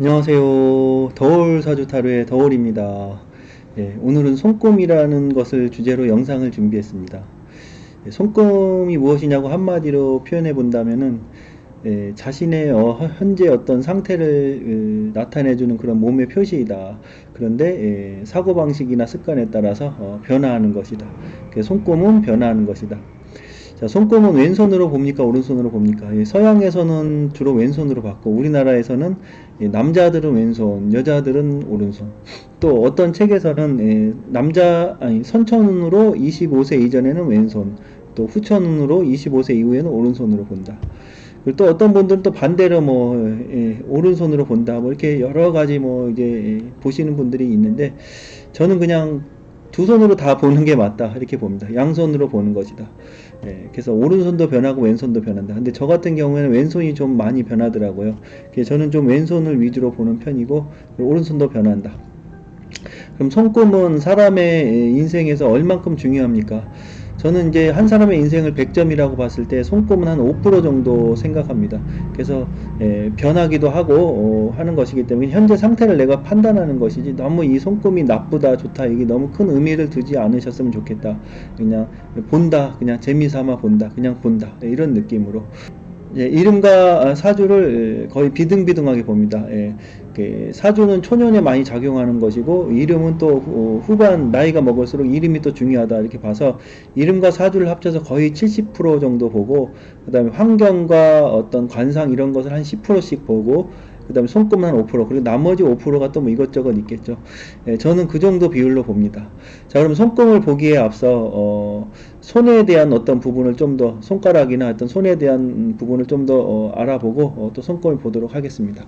안녕하세요. 더울 사주타로의 더울입니다. 예, 오늘은 손금이라는 것을 주제로 영상을 준비했습니다. 예, 손금이 무엇이냐고 한마디로 표현해 본다면은 예, 자신의 어, 현재 어떤 상태를 그, 나타내주는 그런 몸의 표시이다. 그런데 예, 사고방식이나 습관에 따라서 어, 변화하는 것이다. 그 손금은 변화하는 것이다. 자, 손금은 왼손으로 봅니까? 오른손으로 봅니까? 예, 서양에서는 주로 왼손으로 봤고, 우리나라에서는 예, 남자들은 왼손, 여자들은 오른손. 또 어떤 책에서는 예, 남자, 아니, 선천운으로 25세 이전에는 왼손, 또 후천운으로 25세 이후에는 오른손으로 본다. 그리고 또 어떤 분들은 또 반대로 뭐, 예, 오른손으로 본다. 뭐 이렇게 여러 가지 뭐 이제 예, 보시는 분들이 있는데, 저는 그냥 두 손으로 다 보는 게 맞다 이렇게 봅니다. 양손으로 보는 것이다. 예, 그래서 오른손도 변하고 왼손도 변한다. 근데 저 같은 경우에는 왼손이 좀 많이 변하더라고요. 그래서 저는 좀 왼손을 위주로 보는 편이고 오른손도 변한다. 그럼 손금은 사람의 인생에서 얼만큼 중요합니까? 저는 이제 한 사람의 인생을 100점이라고 봤을 때 손금은 한 5% 정도 생각합니다. 그래서 예, 변하기도 하고 어, 하는 것이기 때문에 현재 상태를 내가 판단하는 것이지 너무 이 손금이 나쁘다 좋다 이게 너무 큰 의미를 두지 않으셨으면 좋겠다. 그냥 본다 그냥 재미삼아 본다 그냥 본다 이런 느낌으로 예, 이름과 사주를 거의 비등비등하게 봅니다. 예, 그 사주는 초년에 많이 작용하는 것이고 이름은 또 후- 후반 나이가 먹을수록 이름이 또 중요하다 이렇게 봐서 이름과 사주를 합쳐서 거의 70% 정도 보고 그다음에 환경과 어떤 관상 이런 것을 한 10%씩 보고 그다음에 손금은 한5% 그리고 나머지 5%가 또 뭐 이것저것 있겠죠. 예, 저는 그 정도 비율로 봅니다. 자, 그럼 손금을 보기에 앞서 어, 손에 대한 어떤 부분을 좀 더 손가락이나 어떤 손에 대한 부분을 좀더 어, 알아보고 어, 또 손금을 보도록 하겠습니다.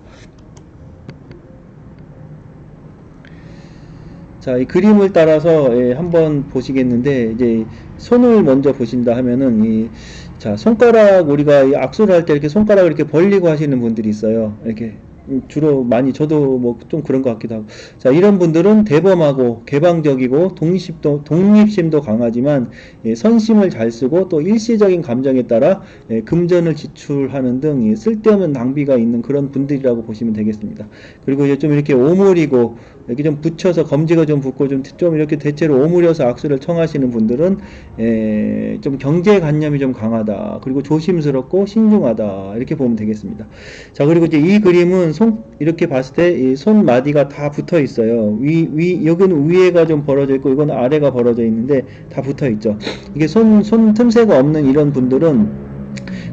자, 이 그림을 따라서 예, 한번 보시겠는데 이제 손을 먼저 보신다 하면은 이 자, 손가락 우리가 이 악수를 할 때 이렇게 손가락을 이렇게 벌리고 하시는 분들이 있어요. 이렇게 음, 주로 많이 저도 뭐 좀 그런 것 같기도 하고. 자, 이런 분들은 대범하고 개방적이고 독립심도 독립심도 강하지만 예, 선심을 잘 쓰고 또 일시적인 감정에 따라 예, 금전을 지출하는 등이 쓸데없는 낭비가 있는 그런 분들이라고 보시면 되겠습니다. 그리고 이제 좀 이렇게 오므리고 이렇게 좀 붙여서 검지가 좀 붙고 좀, 좀 이렇게 대체로 오므려서 악수를 청하시는 분들은 에, 좀 경제관념이 좀 강하다. 그리고 조심스럽고 신중하다. 이렇게 보면 되겠습니다. 자, 그리고 이제 이 그림은 손, 이렇게 봤을 때 이 손마디가 다 붙어 있어요. 위, 위, 여기는 위에가 좀 벌어져 있고 이건 아래가 벌어져 있는데 다 붙어 있죠. 이게 손, 손 틈새가 없는 이런 분들은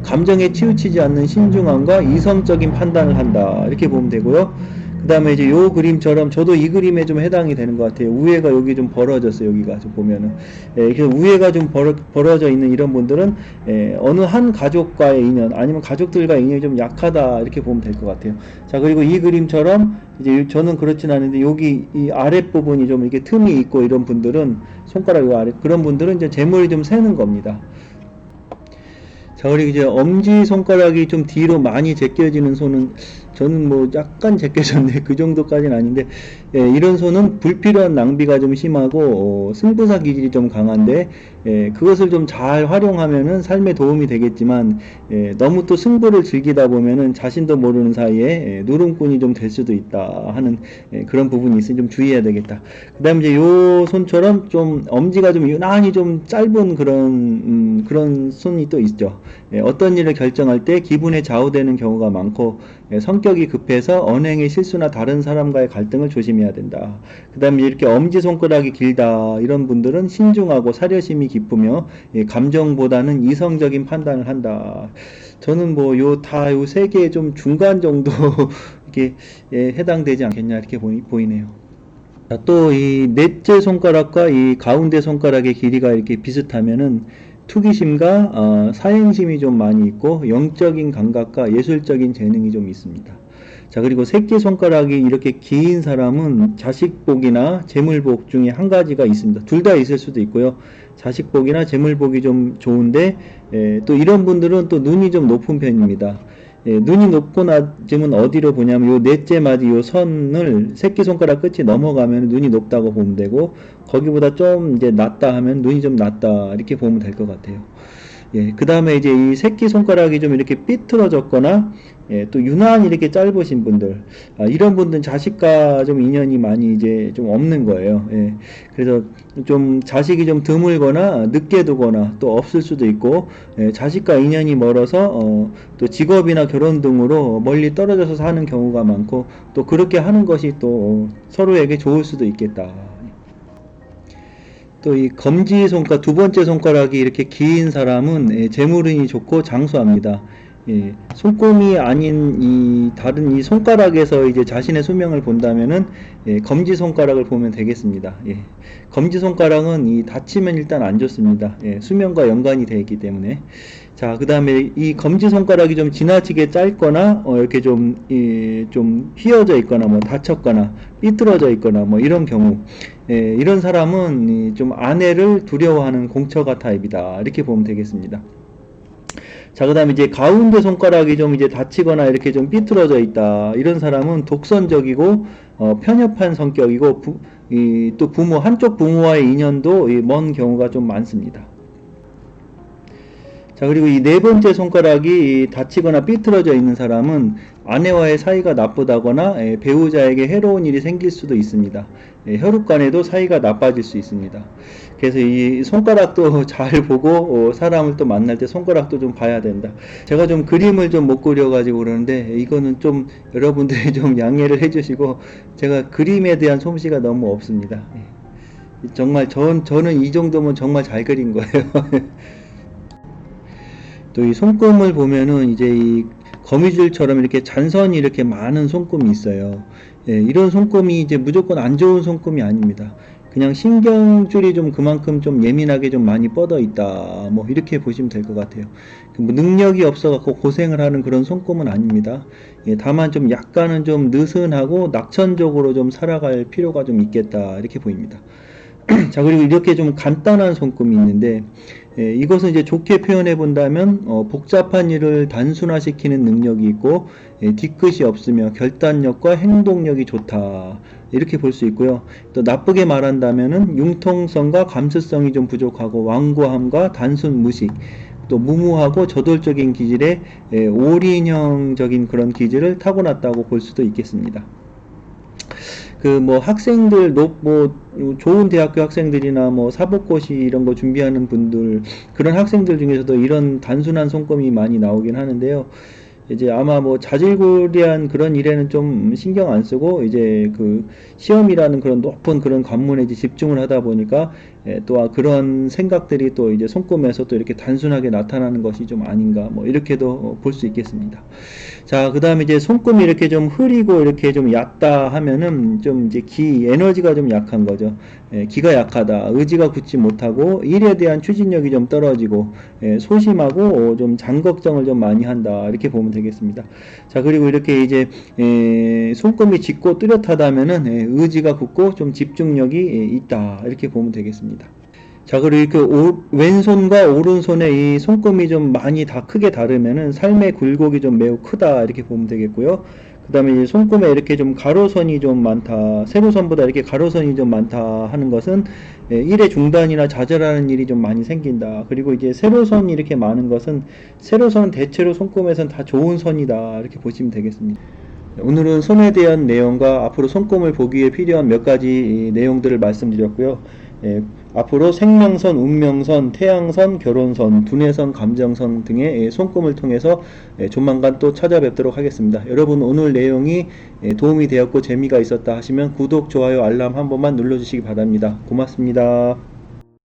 감정에 치우치지 않는 신중함과 이성적인 판단을 한다. 이렇게 보면 되고요. 그 다음에 이제 요 그림처럼 저도 이 그림에 좀 해당이 되는 것 같아요. 우회가 여기 좀 벌어졌어요. 여기가 좀 보면은. 예, 그래서 우회가 좀 벌어, 벌어져 있는 이런 분들은 예, 어느 한 가족과의 인연 아니면 가족들과의 인연이 좀 약하다. 이렇게 보면 될 것 같아요. 자, 그리고 이 그림처럼 이제 저는 그렇진 않은데 여기 이 아랫부분이 좀 이렇게 틈이 있고 이런 분들은 손가락 요 아래 그런 분들은 이제 재물이 좀 새는 겁니다. 자, 그리고 이제 엄지 손가락이 좀 뒤로 많이 제껴지는 손은 저는 뭐 약간 제껴졌네. 그 정도까지는 아닌데, 예, 이런 손은 불필요한 낭비가 좀 심하고, 어, 승부사 기질이 좀 강한데, 예, 그것을 좀 잘 활용하면은 삶에 도움이 되겠지만, 예, 너무 또 승부를 즐기다 보면은 자신도 모르는 사이에 예, 누름꾼이 좀 될 수도 있다 하는 예, 그런 부분이 있으니 좀 주의해야 되겠다. 그 다음에 이제 요 손처럼 좀 엄지가 좀 유난히 좀 짧은 그런, 음, 그런 손이 또 있죠. 예, 어떤 일을 결정할 때 기분에 좌우되는 경우가 많고 예, 성격이 급해서 언행의 실수나 다른 사람과의 갈등을 조심해야 된다. 그 다음에 이렇게 엄지 손가락이 길다 이런 분들은 신중하고 사려심이 깊으며 예, 감정보다는 이성적인 판단을 한다. 저는 뭐 요 다 요 세 개의 좀 중간 정도 이렇게 예, 해당되지 않겠냐 이렇게 보이, 보이네요. 또 이 넷째 손가락과 이 가운데 손가락의 길이가 이렇게 비슷하면은 투기심과 어, 사행심이 좀 많이 있고 영적인 감각과 예술적인 재능이 좀 있습니다. 자 그리고 새끼 손가락이 이렇게 긴 사람은 자식복이나 재물복 중에 한 가지가 있습니다. 둘 다 있을 수도 있고요. 자식복이나 재물복이 좀 좋은데 에, 또 이런 분들은 또 눈이 좀 높은 편입니다. 예, 눈이 높고 낮으면 어디로 보냐면 요 넷째 마디 요 선을 새끼 손가락 끝이 넘어가면 눈이 높다고 보면 되고 거기보다 좀 이제 낮다 하면 눈이 좀 낮다 이렇게 보면 될 것 같아요. 예, 그 다음에 이제 이 새끼 손가락이 좀 이렇게 삐뚤어졌거나, 예, 또 유난히 이렇게 짧으신 분들, 아, 이런 분들은 자식과 좀 인연이 많이 이제 좀 없는 거예요. 예, 그래서 좀 자식이 좀 드물거나 늦게 두거나 또 없을 수도 있고, 예, 자식과 인연이 멀어서 어, 또 직업이나 결혼 등으로 멀리 떨어져서 사는 경우가 많고, 또 그렇게 하는 것이 또 서로에게 좋을 수도 있겠다. 또 이 검지 손가락 두 번째 손가락이 이렇게 긴 사람은 예, 재물운이 좋고 장수합니다. 예, 손금이 아닌 이 다른 이 손가락에서 이제 자신의 수명을 본다면은 예, 검지 손가락을 보면 되겠습니다. 예, 검지 손가락은 이 다치면 일단 안 좋습니다. 예, 수명과 연관이 되어 있기 때문에 자, 그 다음에 이 검지 손가락이 좀 지나치게 짧거나, 어, 이렇게 좀, 이, 좀 휘어져 있거나, 뭐 다쳤거나, 삐뚤어져 있거나, 뭐 이런 경우, 예, 이런 사람은 이, 좀 아내를 두려워하는 공처가 타입이다. 이렇게 보면 되겠습니다. 자, 그 다음에 이제 가운데 손가락이 좀 이제 다치거나 이렇게 좀 삐뚤어져 있다. 이런 사람은 독선적이고, 어, 편협한 성격이고, 부, 이, 또 부모, 한쪽 부모와의 인연도 이, 먼 경우가 좀 많습니다. 자, 그리고 이 네 번째 손가락이 이 다치거나 삐뚤어져 있는 사람은 아내와의 사이가 나쁘다거나 예, 배우자에게 해로운 일이 생길 수도 있습니다. 예, 혈육 간에도 사이가 나빠질 수 있습니다. 그래서 이 손가락도 잘 보고 어, 사람을 또 만날 때 손가락도 좀 봐야 된다. 제가 좀 그림을 좀 못 그려가지고 그러는데 이거는 좀 여러분들이 좀 양해를 해주시고 제가 그림에 대한 솜씨가 너무 없습니다. 예. 정말 전, 저는 이 정도면 정말 잘 그린 거예요. 또 이 손금을 보면은 이제 이 거미줄처럼 이렇게 잔선이 이렇게 많은 손금이 있어요. 예, 이런 손금이 이제 무조건 안 좋은 손금이 아닙니다. 그냥 신경줄이 좀 그만큼 좀 예민하게 좀 많이 뻗어 있다. 뭐 이렇게 보시면 될 것 같아요. 그뭐 능력이 없어 갖고 고생을 하는 그런 손금은 아닙니다. 예, 다만 좀 약간은 좀 느슨하고 낙천적으로 좀 살아갈 필요가 좀 있겠다. 이렇게 보입니다. 자, 그리고 이렇게 좀 간단한 손금이 있는데, 예, 이것은 이제 좋게 표현해 본다면, 어, 복잡한 일을 단순화시키는 능력이 있고, 예, 뒤끝이 없으며 결단력과 행동력이 좋다. 이렇게 볼 수 있고요. 또 나쁘게 말한다면은 융통성과 감수성이 좀 부족하고, 완고함과 단순 무식, 또 무모하고 저돌적인 기질에 예, 올인형적인 그런 기질을 타고났다고 볼 수도 있겠습니다. 그 뭐 학생들 높뭐 좋은 대학교 학생들이나 뭐 사법고시 이런 거 준비하는 분들 그런 학생들 중에서도 이런 단순한 손금이 많이 나오긴 하는데요. 이제 아마 뭐 자질구레한 그런 일에는 좀 신경 안 쓰고 이제 그 시험이라는 그런 높은 그런 관문에 이제 집중을 하다 보니까 예, 또 그런 생각들이 또 이제 손금에서 또 이렇게 단순하게 나타나는 것이 좀 아닌가 뭐 이렇게도 볼 수 있겠습니다. 자, 그 다음에 이제 손금이 이렇게 좀 흐리고 이렇게 좀 얕다 하면은 좀 이제 기, 에너지가 좀 약한 거죠. 예, 기가 약하다. 의지가 굳지 못하고 일에 대한 추진력이 좀 떨어지고 예, 소심하고 어, 좀 장걱정을 좀 많이 한다. 이렇게 보면 되겠습니다. 자, 그리고 이렇게 이제 에, 손금이 짙고 뚜렷하다면은 예, 의지가 굳고 좀 집중력이 예, 있다. 이렇게 보면 되겠습니다. 자, 그리고 이렇게 오- 왼손과 오른손의 이 손금이 좀 많이 다 크게 다르면은 삶의 굴곡이 좀 매우 크다 이렇게 보면 되겠고요. 그 다음에 이 손금에 이렇게 좀 가로선이 좀 많다, 세로선보다 이렇게 가로선이 좀 많다 하는 것은 예, 일의 중단이나 좌절하는 일이 좀 많이 생긴다. 그리고 이제 세로선이 이렇게 많은 것은 세로선은 대체로 손금에선 다 좋은 선이다 이렇게 보시면 되겠습니다. 오늘은 손에 대한 내용과 앞으로 손금을 보기 위해 필요한 몇 가지 이 내용들을 말씀드렸고요. 예, 앞으로 생명선, 운명선, 태양선, 결혼선, 두뇌선, 감정선 등의 예, 손금을 통해서 예, 조만간 또 찾아뵙도록 하겠습니다. 여러분 오늘 내용이 예, 도움이 되었고 재미가 있었다 하시면 구독, 좋아요, 알람 한 번만 눌러주시기 바랍니다. 고맙습니다.